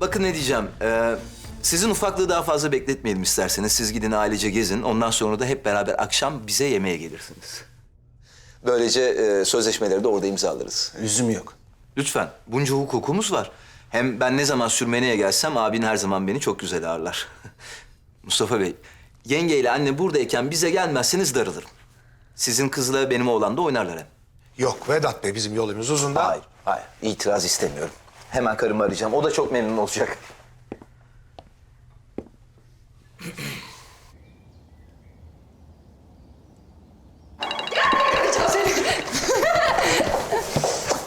Bakın ne diyeceğim. Ee, sizin ufaklığı daha fazla bekletmeyelim isterseniz. Siz gidin ailece gezin. Ondan sonra da hep beraber akşam bize yemeğe gelirsiniz. Böylece e, sözleşmeleri de orada imzalarız. Üzüm yok. Lütfen. Bunca hukukumuz var. Hem ben ne zaman sürmeneye gelsem abin her zaman beni çok güzel ağırlar. Mustafa Bey, yengeyle anne buradayken bize gelmezseniz darılırım. Sizin kızla benim oğlan da oynarlar hem. Yok Vedat Bey bizim yolumuz uzun da. Hayır, hayır. İtiraz istemiyorum. Hemen karımı arayacağım. O da çok memnun olacak.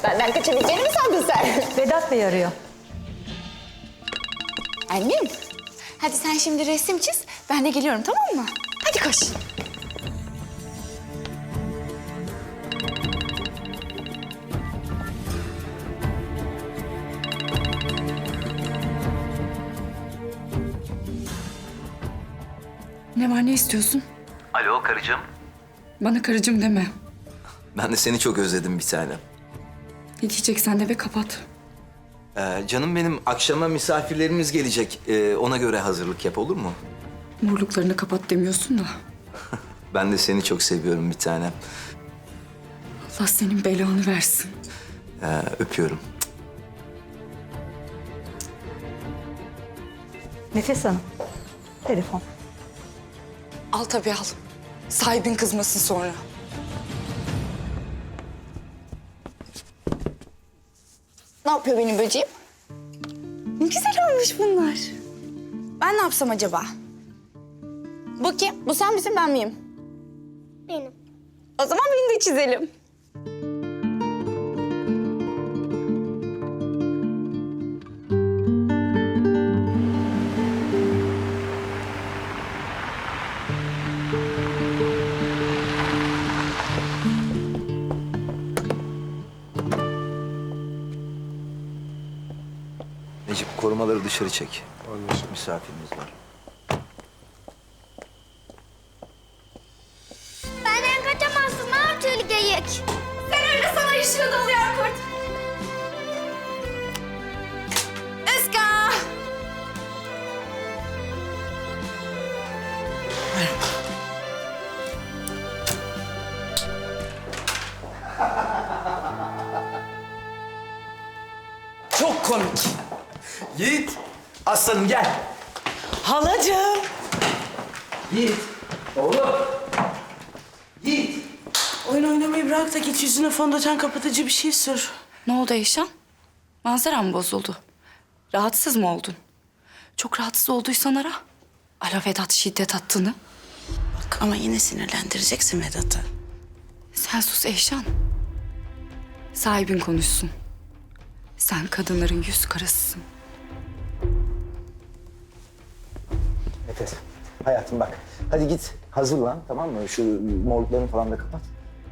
Benden kaçabileceğini mi sandın sen? Vedat Bey arıyor. Annem, hadi sen şimdi resim çiz. Ben de geliyorum tamam mı? Hadi koş. Ne var ne istiyorsun? Alo karıcığım. Bana karıcığım deme. Ben de seni çok özledim bir tanem. Ne diyeceksen de ve kapat. Ee, canım benim akşama misafirlerimiz gelecek. Ee, ona göre hazırlık yap olur mu? Morluklarını kapat demiyorsun da. Ben de seni çok seviyorum bir tanem. Allah senin belanı versin. Ee, öpüyorum. Nefes Hanım. Telefon. Al tabii al. Sahibin kızmasın sonra. Ne yapıyor benim böceğim? Ne güzel olmuş bunlar. Ben ne yapsam acaba? Bu kim? Bu sen misin ben miyim? Benim. O zaman beni de çizelim. Dışarı çek. Misafirimiz var. Benden kaçamazsın her türlü geyik. Sen öyle sana ışığı doluyor kurt. Iska! Çok komik. Yiğit, aslanım gel. Halacığım. Yiğit, oğlum. Yiğit. Oyun oynamayı bırak da git yüzüne fondöten kapatıcı bir şey sür. Ne oldu Eyşan? Manzara mı bozuldu? Rahatsız mı oldun? Çok rahatsız olduysan ara. Ala Vedat şiddet attığını. Bak ama yine sinirlendireceksin Vedat'ı. Sen sus Eyşan. Sahibin konuşsun. Sen kadınların yüz karasısın. Nefes, hayatım bak. Hadi git hazırlan tamam mı? Şu morluklarını falan da kapat.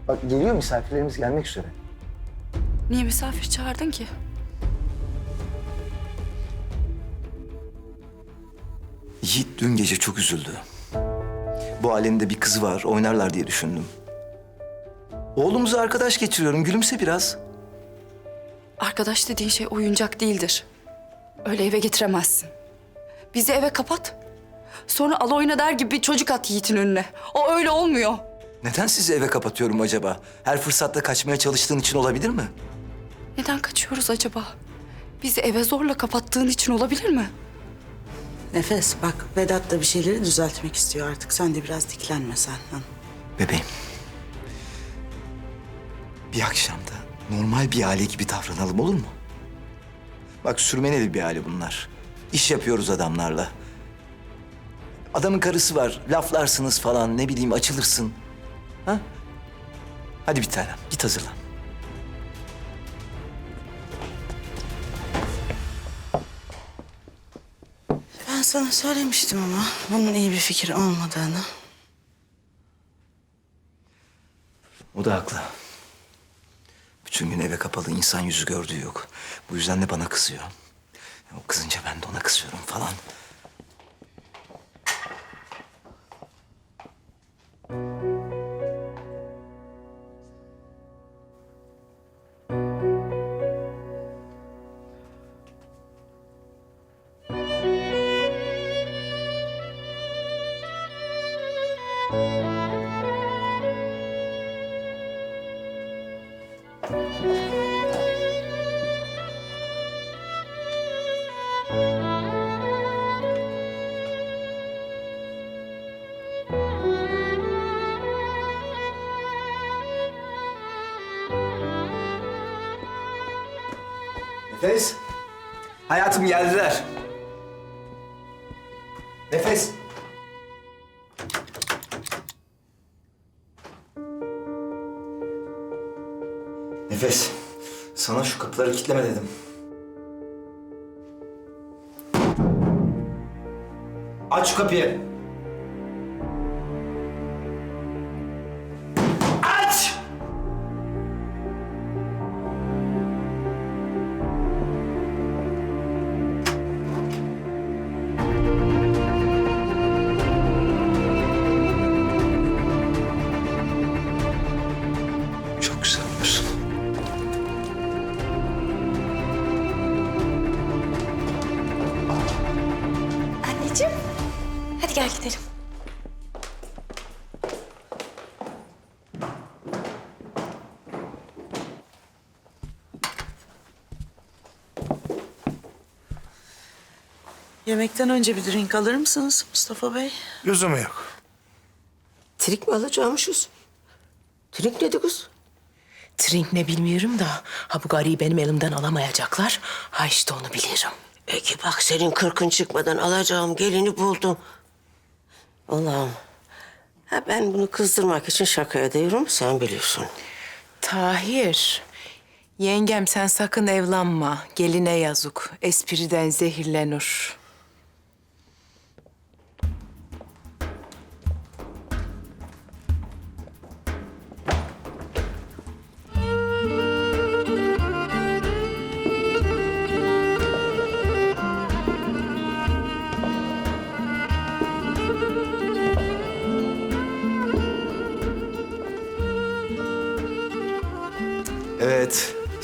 Bak geliyor misafirlerimiz gelmek üzere. Niye misafir çağırdın ki? Yiğit dün gece çok üzüldü. Bu alemde bir kızı var, oynarlar diye düşündüm. Oğlumuzu arkadaş getiriyorum, gülümse biraz. Arkadaş dediğin şey oyuncak değildir. Öyle eve getiremezsin. Bizi eve kapat. Sonra al oyna der gibi çocuk at Yiğit'in önüne. O öyle olmuyor. Neden sizi eve kapatıyorum acaba? Her fırsatta kaçmaya çalıştığın için olabilir mi? Neden kaçıyoruz acaba? Bizi eve zorla kapattığın için olabilir mi? Nefes bak Vedat da bir şeyleri düzeltmek istiyor artık. Sen de biraz diklenme sen. ha? Bebeğim. Bir akşamda normal bir aile gibi davranalım olur mu? Bak sürmeneli bir aile bunlar. İş yapıyoruz adamlarla. Adamın karısı var, laflarsınız falan, ne bileyim açılırsın. Ha? Hadi bir tanem, git hazırlan. Ben sana söylemiştim ama bunun iyi bir fikir olmadığını. O da haklı. Bütün gün eve kapalı insan yüzü gördüğü yok. Bu yüzden de bana kızıyor. O kızınca ben de ona kızıyorum falan. Nefes. Hayatım geldiler. Nefes. Nefes. Sana şu kapıları kilitleme dedim. Aç şu kapıyı. Hadi gel gidelim. Yemekten önce bir drink alır mısınız Mustafa Bey? Lüzumu yok. Trink mi alacakmışız? Trink nedir kız? Trink ne bilmiyorum da ha bu gariyi benim elimden alamayacaklar. Ha işte onu bilirim. Peki bak senin kırkın çıkmadan alacağım gelini buldum. Allah'ım. Ha ben bunu kızdırmak için şaka ediyorum sen biliyorsun. Tahir, yengem sen sakın evlenme. Geline yazık. Espriden zehirlenir.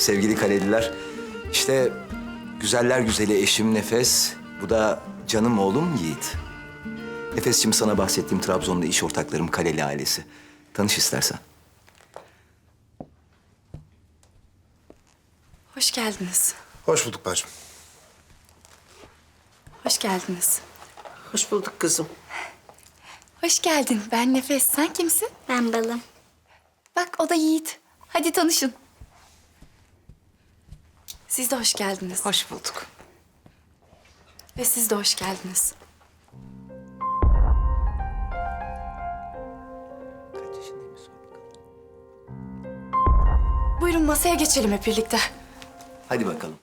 Sevgili kaleliler. İşte güzeller güzeli eşim Nefes. Bu da canım oğlum Yiğit. Nefes'cim sana bahsettiğim Trabzon'da iş ortaklarım Kaleli ailesi. Tanış istersen. Hoş geldiniz. Hoş bulduk bacım. Hoş geldiniz. Hoş bulduk kızım. Hoş geldin. Ben Nefes. Sen kimsin? Ben balım. Bak o da Yiğit. Hadi tanışın. Siz de hoş geldiniz. Hoş bulduk. Ve siz de hoş geldiniz. Buyurun masaya geçelim hep birlikte. Hadi bakalım.